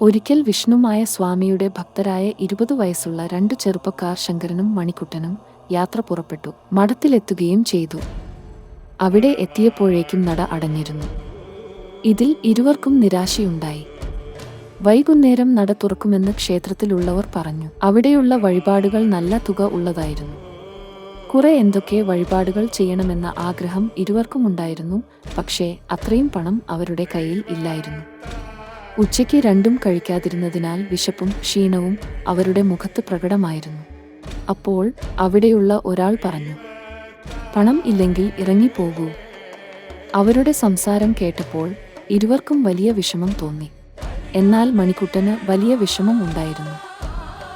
ഒരിക്കൽ വിഷ്ണുമായ സ്വാമിയുടെ ഭക്തരായ ഇരുപത് വയസ്സുള്ള രണ്ട് ചെറുപ്പക്കാർ ശങ്കരനും മണിക്കുട്ടനും യാത്ര പുറപ്പെട്ടു. മഠത്തിലെത്തുകയും ചെയ്തു. അവിടെ എത്തിയപ്പോഴേക്കും നട അടഞ്ഞിരുന്നു. ഇതിൽ ഇരുവർക്കും നിരാശയുണ്ടായി. വൈകുന്നേരം നട തുറക്കുമെന്ന് ക്ഷേത്രത്തിലുള്ളവർ പറഞ്ഞു. അവിടെയുള്ള വഴിപാടുകൾ നല്ല തുക ഉള്ളതായിരുന്നു. കുറെ എന്തൊക്കെ വഴിപാടുകൾ ചെയ്യണമെന്ന ആഗ്രഹം ഇരുവർക്കുമുണ്ടായിരുന്നു പക്ഷേ അത്രയും പണം അവരുടെ കയ്യിൽ ഇല്ലായിരുന്നു. ഉച്ചയ്ക്ക് രണ്ടും കഴിക്കാതിരുന്നതിനാൽ വിശപ്പും ക്ഷീണവും അവരുടെ മുഖത്ത് പ്രകടമായിരുന്നു. അപ്പോൾ അവിടെയുള്ള ഒരാൾ പറഞ്ഞു പണം ഇല്ലെങ്കിൽ ഇറങ്ങിപ്പോകൂ അവരുടെ സംസാരം കേട്ടപ്പോൾ ഇരുവർക്കും വലിയ വിഷമം തോന്നി. എന്നാൽ മണിക്കുട്ടന് വലിയ വിഷമം ഉണ്ടായിരുന്നു.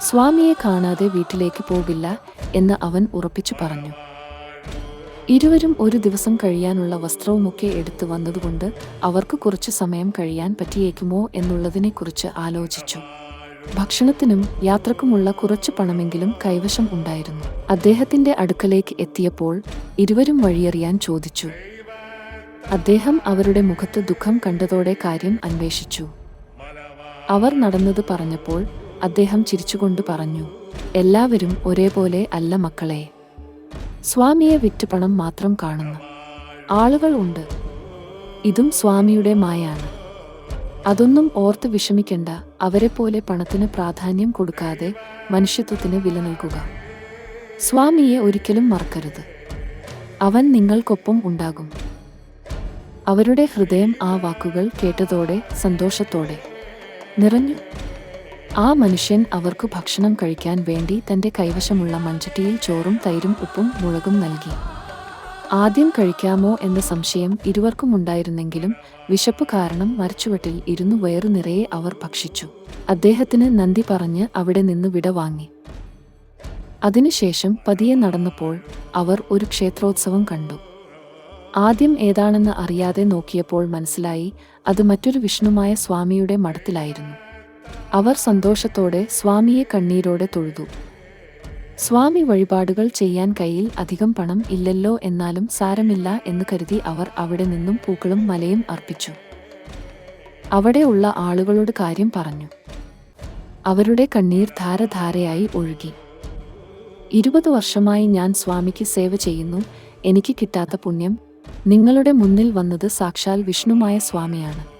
സ്വാമിയെ കാണാതെ വീട്ടിലേക്ക് പോകില്ല എന്ന് അവൻ ഉറപ്പിച്ചു പറഞ്ഞു. ഇരുവരും ഒരു ദിവസം കഴിയാനുള്ള വസ്ത്രവുമൊക്കെ എടുത്തു വന്നതുകൊണ്ട് അവർക്ക് കുറച്ച് സമയം കഴിയാൻ പറ്റിയേക്കുമോ എന്നുള്ളതിനെക്കുറിച്ച് ആലോചിച്ചു. ഭക്ഷണത്തിനും യാത്രക്കുമുള്ള കുറച്ച് പണമെങ്കിലും കൈവശം ഉണ്ടായിരുന്നു. അദ്ദേഹത്തിന്റെ അടുക്കലേക്ക് എത്തിയപ്പോൾ ഇരുവരും വഴിയറിയാൻ ചോദിച്ചു. അദ്ദേഹം അവരുടെ മുഖത്ത് ദുഃഖം കണ്ടതോടെ കാര്യം അന്വേഷിച്ചു. അവർ നടന്നത് പറഞ്ഞപ്പോൾ അദ്ദേഹം ചിരിച്ചുകൊണ്ട് പറഞ്ഞു എല്ലാവരും ഒരേപോലെ അല്ല മക്കളെ. സ്വാമിയെ വിറ്റ് പണം മാത്രം കാണുന്നു. ആളുകൾ ഉണ്ട്. ഇതും സ്വാമിയുടെ മായാണ്. അതൊന്നും ഓർത്ത് വിഷമിക്കേണ്ട. അവരെപ്പോലെ പണത്തിന് പ്രാധാന്യം കൊടുക്കാതെ മനുഷ്യത്വത്തിന് വില നൽകുക. സ്വാമിയെ ഒരിക്കലും മറക്കരുത്. അവൻ നിങ്ങൾക്കൊപ്പം ഉണ്ടാകും. അവരുടെ ഹൃദയം ആ വാക്കുകൾ കേട്ടതോടെ സന്തോഷത്തോടെ നിറഞ്ഞു. ആ മനുഷ്യൻ അവർക്ക് ഭക്ഷണം കഴിക്കാൻ വേണ്ടി തന്റെ കൈവശമുള്ള മഞ്ചട്ടിയിൽ ചോറും തൈരും ഉപ്പും മുളകും നൽകി. ആദ്യം കഴിക്കാമോ എന്ന സംശയം ഇരുവർക്കും ഉണ്ടായിരുന്നെങ്കിലും വിശപ്പ് കാരണം മരച്ചുവട്ടിൽ ഇരുന്നു വയറു നിറയെ അവർ ഭക്ഷിച്ചു. അദ്ദേഹത്തിന് നന്ദി പറഞ്ഞ് അവിടെ നിന്ന് വിട വാങ്ങി. അതിനുശേഷം പതിയെ നടന്നപ്പോൾ അവർ ഒരു ക്ഷേത്രോത്സവം കണ്ടു. ആദ്യം ഏതാണെന്ന് അറിയാതെ നോക്കിയപ്പോൾ മനസ്സിലായി അത് മറ്റൊരു വിഷ്ണുമായ സ്വാമിയുടെ മഠത്തിലായിരുന്നു. അവർ സന്തോഷത്തോടെ സ്വാമിയെ കണ്ണീരോടെ തൊഴുതു. സ്വാമി വഴിപാടുകൾ ചെയ്യാൻ കയ്യിൽ അധികം പണം ഇല്ലല്ലോ എന്നാലും സാരമില്ല എന്ന് കരുതി അവർ അവിടെ നിന്നും പൂക്കളും മലയും അർപ്പിച്ചു. അവിടെയുള്ള ആളുകളോട് കാര്യം പറഞ്ഞു. അവരുടെ കണ്ണീർ ധാരധാരയായി ഒഴുകി. ഇരുപത് വർഷമായി ഞാൻ സ്വാമിക്ക് സേവ ചെയ്യുന്നു. എനിക്ക് കിട്ടാത്ത പുണ്യം നിങ്ങളുടെ മുന്നിൽ വന്നത് സാക്ഷാൽ വിഷ്ണുമായ സ്വാമിയാണ്.